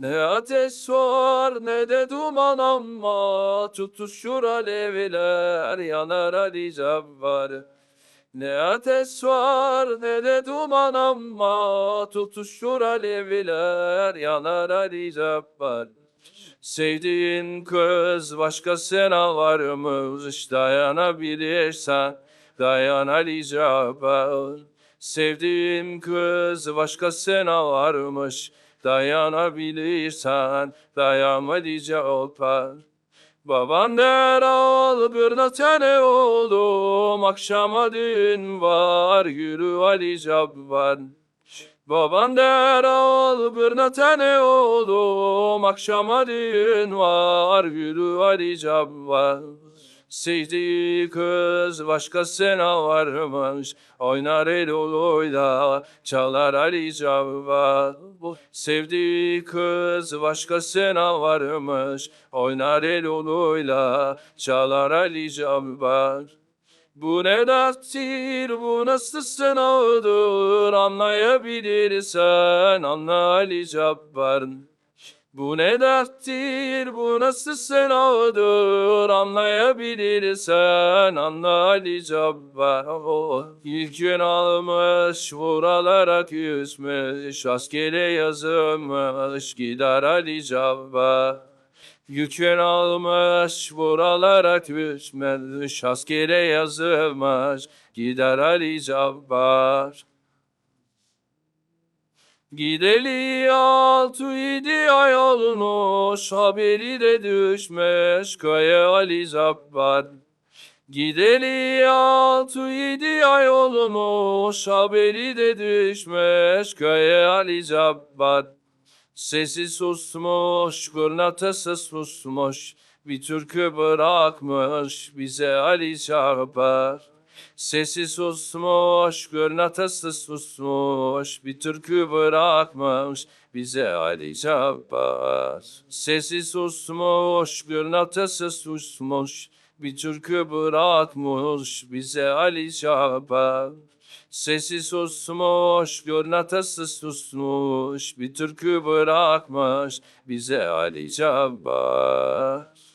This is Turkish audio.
Ne ateş var ne de duman ama tutuşur alevler yanar Ali Cabbar. Ne ateş var ne de duman ama tutuşur alevler yanar Ali Cabbar. Sevdiğin kız başkasına varmış dayanabilirsen dayan Ali Cabbar. Sevdiğim kız başkasına varmış dayanabilirsen dayan Ali Cabbar. Baban der al bir tane oğlum akşama düğün var yürü Ali Cabbar. Baban der al bir tane oğlum akşama düğün var yürü Ali Cabbar. Sevdiği kız başkasına varmış. Oynar el oluyla çalar Ali Cabbar Sevdiği kız başkasına varmış. Oynar el oluyla çalar Ali Cabbar bu ne derttir, bu nasıl sınavdır Anlayabilirsen anla Ali Cabbar bu ne derttir, bu nasıl sınavdır Anlayabilirsen anla Ali Cabbar İlk gün almış, vuralara küsmüş Askere yazılmış, gider Ali Cabbar. Yükün almış, buralara düşmüş, askere yazılmış, gider Ali Cabbar. Gideli altı yedi ay olmuş, haberi de düşmüş, köye Ali Cabbar. Gideli altı yedi ay olmuş, haberi de düşmüş, köye Ali Cabbar. Sesi susmuş, kırnatası susmuş, bir türkü bırakmış bize Ali Cabbar. Sesi susmuş, kırnatası susmuş, bir türkü bırakmış bize Ali Cabbar. Sesi susmuş, kırnatası susmuş, bir türkü bırakmış bize Ali Cabbar. Sesi susmuş, görnatası susmuş, bir türkü bırakmış bize Ali Cabbar.